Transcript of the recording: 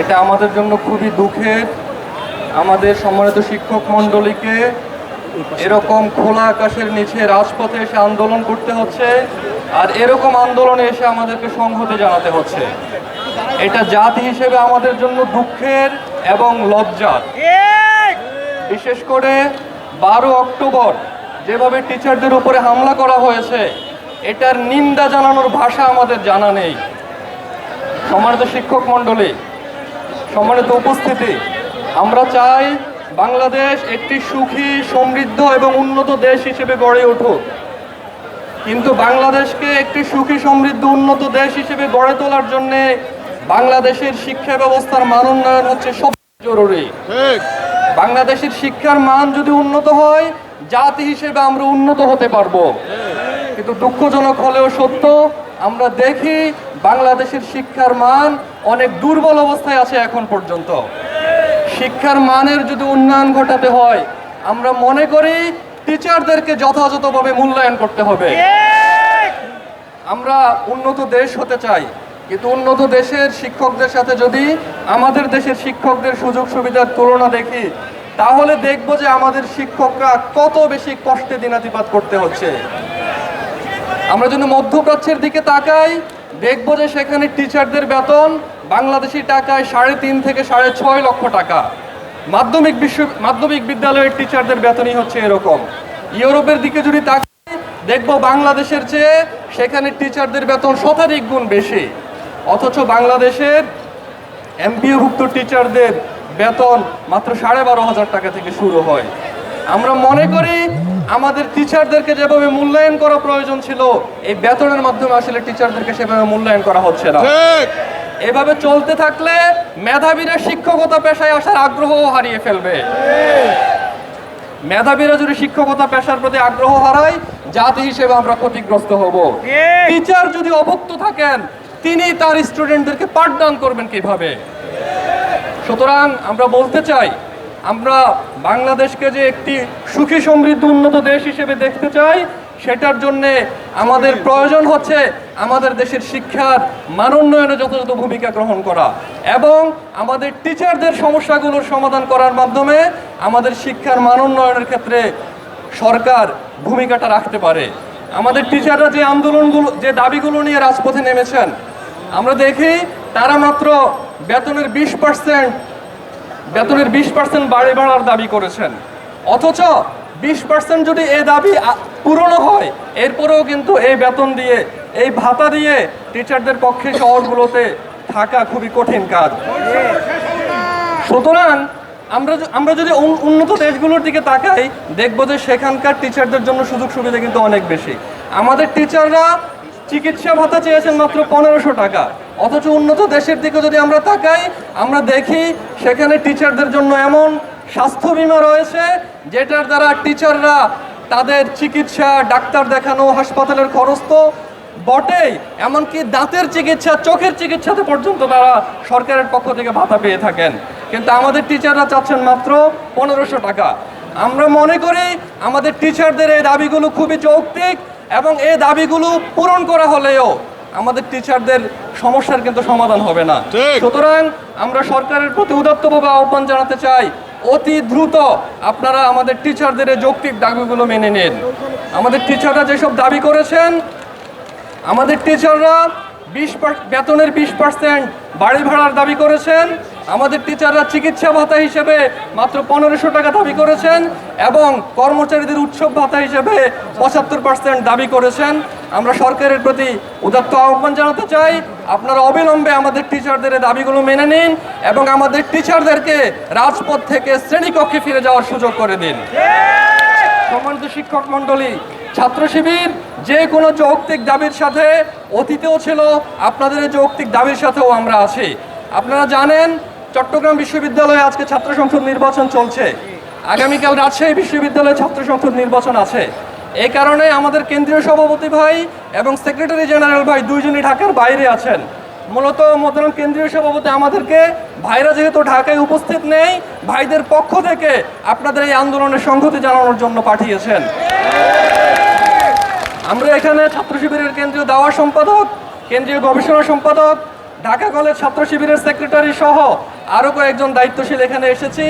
এটা আমাদের জন্য খুবই দুঃখের। আমাদের সম্মানিত শিক্ষক মণ্ডলীকে এরকম খোলা আকাশের নিচে রাজপথে এসে আন্দোলন করতে হচ্ছে আর এরকম আন্দোলনে এসে আমাদেরকে সংহতি জানাতে হচ্ছে। এটা জাতি হিসেবে আমাদের জন্য দুঃখের এবং লজ্জার। বিশেষ করে বারো অক্টোবর যেভাবে টিচারদের উপরে হামলা করা হয়েছে, এটার নিন্দা জানানোর ভাষা আমাদের জানা নেই। সম্মানিত শিক্ষক মণ্ডলী সম্মানিত উপস্থিতি আমরা চাই বাংলাদেশ একটি সুখী সমৃদ্ধ এবং উন্নত দেশ হিসেবে গড়ে উঠুক। কিন্তু বাংলাদেশকে একটি সুখী সমৃদ্ধ উন্নত দেশ হিসেবে গড়ে তোলার জন্য বাংলাদেশের শিক্ষা ব্যবস্থার মান উন্নয়ন হচ্ছে সবচেয়ে জরুরি। বাংলাদেশের শিক্ষার মান যদি উন্নত হয় জাতি হিসেবে আমরা উন্নত হতে পারব। কিন্তু দুঃখজনক হলেও সত্য আমরা দেখি বাংলাদেশের শিক্ষার মান অনেক দুর্বল অবস্থায় আছে এখন পর্যন্ত। শিক্ষার মানের যদি উন্নয়ন ঘটাতে হয়, আমরা মনে করি টিচারদেরকে যথাযথভাবে মূল্যায়ন করতে হবে। আমরা উন্নত দেশ হতে চাই, কিন্তু উন্নত দেশের শিক্ষকদের সাথে যদি আমাদের দেশের শিক্ষকদের সুযোগ সুবিধার তুলনা দেখি, তাহলে দেখব যে আমাদের শিক্ষকরা কত বেশি কষ্টে দিনাতিপাত করতে হচ্ছে। আমরা যদি মধ্যপ্রাচ্যের দিকে তাকাই, দেখব যে সেখানে টিচারদের বেতন বাংলাদেশি টাকায় সাড়ে তিন থেকে সাড়ে ছয় লক্ষ টাকা। মাধ্যমিক বিশ্ব মাধ্যমিক বিদ্যালয়ের টিচারদের বেতনই হচ্ছে এরকম। ইউরোপের দিকে যদি তাকাই, দেখব বাংলাদেশের চেয়ে সেখানে টিচারদের বেতন শতাধিক গুণ বেশি। অথচ বাংলাদেশের এমপিওভুক্ত টিচারদের বেতন মাত্র সাড়ে বারো হাজার টাকা থেকে শুরু হয়। আমরা মনে করি আমাদের টিচারদেরকে যেভাবে মূল্যায়ন করা প্রয়োজন ছিল এই বেতনের মাধ্যমে আসলে টিচারদেরকে সেভাবে মূল্যায়ন করা হচ্ছে না। এভাবে চলতে থাকলে মেধাবীরা শিক্ষকতা পেশায় আসার আগ্রহ হারিয়ে ফেলবে। মেধাবীরা যদি শিক্ষকতা পেশার প্রতি আগ্রহ হারায় জাতি হিসেবে আমরা ক্ষতিগ্রস্ত হব। টিচার যদি অভুক্ত থাকেন তিনি তার স্টুডেন্টদেরকে পাঠদান করবেন কীভাবে? সুতরাং আমরা বলতে চাই আমরা বাংলাদেশকে যে একটি সুখী সমৃদ্ধ উন্নত দেশ হিসেবে দেখতে চাই, সেটার জন্যে আমাদের প্রয়োজন হচ্ছে আমাদের দেশের শিক্ষার মান উন্নয়নে যথাযথ ভূমিকা গ্রহণ করা এবং আমাদের টিচারদের সমস্যাগুলোর সমাধান করার মাধ্যমে আমাদের শিক্ষার মান উন্নয়নের ক্ষেত্রে সরকার ভূমিকাটা রাখতে পারে। আমাদের টিচাররা যে আন্দোলনগুলো, যে দাবিগুলো নিয়ে রাজপথে নেমেছেন, আমরা দেখি তারা মাত্র বেতনের বিশ পার্সেন্ট বেতনের বিশ পার্সেন্ট বাড়ি বাড়ার দাবি করেছেন। অথচ বিশ পার্সেন্ট যদি এই দাবি পূরণও হয়, এরপরেও কিন্তু এই বেতন দিয়ে, এই ভাতা দিয়ে টিচারদের পক্ষে শহরগুলোতে থাকা খুবই কঠিন কাজ। সুতরাং আমরা আমরা যদি উন- উন্নত দেশগুলোর দিকে তাকাই, দেখব যে সেখানকার টিচারদের জন্য সুযোগ সুবিধা কিন্তু অনেক বেশি। আমাদের টিচাররা চিকিৎসা ভাতা চেয়েছেন মাত্র পনেরোশো টাকা। অথচ উন্নত দেশের দিকে যদি আমরা তাকাই, আমরা দেখি সেখানে টিচারদের জন্য এমন স্বাস্থ্য বিমা রয়েছে যেটার দ্বারা টিচাররা তাদের চিকিৎসা ডাক্তার দেখানো হাসপাতালের খরচ তো বটেই এমনকি দাঁতের চিকিৎসা চোখের চিকিৎসাতে পর্যন্ত তারা সরকারের পক্ষ থেকে ভাতা পেয়ে থাকেন। কিন্তু আমাদের টিচাররা চাচ্ছেন মাত্র পনেরোশো টাকা। আমরা মনে করি আমাদের টিচারদের এই দাবিগুলো খুবই যৌক্তিক এবং এই দাবিগুলো পূরণ করা হলেও আমাদের টিচারদের সমস্যার কিন্তু সমাধান হবে না। সুতরাং আমরা সরকারের প্রতি উদাত্তভাবে আহ্বান জানাতে চাই অতি দ্রুত আপনারা আমাদের টিচারদের যৌক্তিক দাবিগুলো মেনে নিন। আমাদের টিচাররা যেসব দাবি করেছেন, আমাদের টিচাররা বিশ বেতনের বিশ পার্সেন্ট বাড়ি ভাড়ার দাবি করেছেন, আমাদের টিচাররা চিকিৎসা ভাতা হিসেবে মাত্র পনেরোশো টাকা দাবি করেছেন এবং কর্মচারীদের উৎসব ভাতা হিসেবে পঁচাত্তর পার্সেন্ট দাবি করেছেন। আমরা সরকারের প্রতি উদাত্ত আহ্বান জানাতে চাই, আপনারা অবিলম্বে আমাদের টিচারদের দাবিগুলো মেনে নিন এবং আমাদের টিচারদেরকে রাজপথ থেকে শ্রেণীকক্ষে ফিরে যাওয়ার সুযোগ করে দিন। সম্মানিত শিক্ষক মণ্ডলী, ছাত্র শিবির যে কোনো যৌক্তিক দাবির সাথে অতীতেও ছিল, আপনাদের যৌক্তিক দাবির সাথেও আমরা আছি। আপনারা জানেন, চট্টগ্রাম বিশ্ববিদ্যালয়ে আজকে ছাত্র সংসদ নির্বাচন চলছে। আগামীকাল রাজশাহী বিশ্ববিদ্যালয়ে ছাত্র সংসদ নির্বাচন আছে। এই কারণে আমাদের কেন্দ্রীয় সভাপতি ভাই এবং সেক্রেটারি জেনারেল ভাই দুইজনই ঢাকার বাইরে আছেন। মূলত মোহতারাম কেন্দ্রীয় সভাপতি আমাদেরকে, ভাইরা যেহেতু ঢাকায় উপস্থিত নেই, ভাইদের পক্ষ থেকে আপনাদের এই আন্দোলনের সংহতি জানানোর জন্য পাঠিয়েছেন। আমরা এখানে ছাত্র শিবিরের কেন্দ্রীয় দাওয়া সম্পাদক, কেন্দ্রীয় গবেষণা সম্পাদক, ঢাকা কলেজ ছাত্র শিবিরের সেক্রেটারি সহ আরও কয়েকজন দায়িত্বশীল এখানে এসেছি।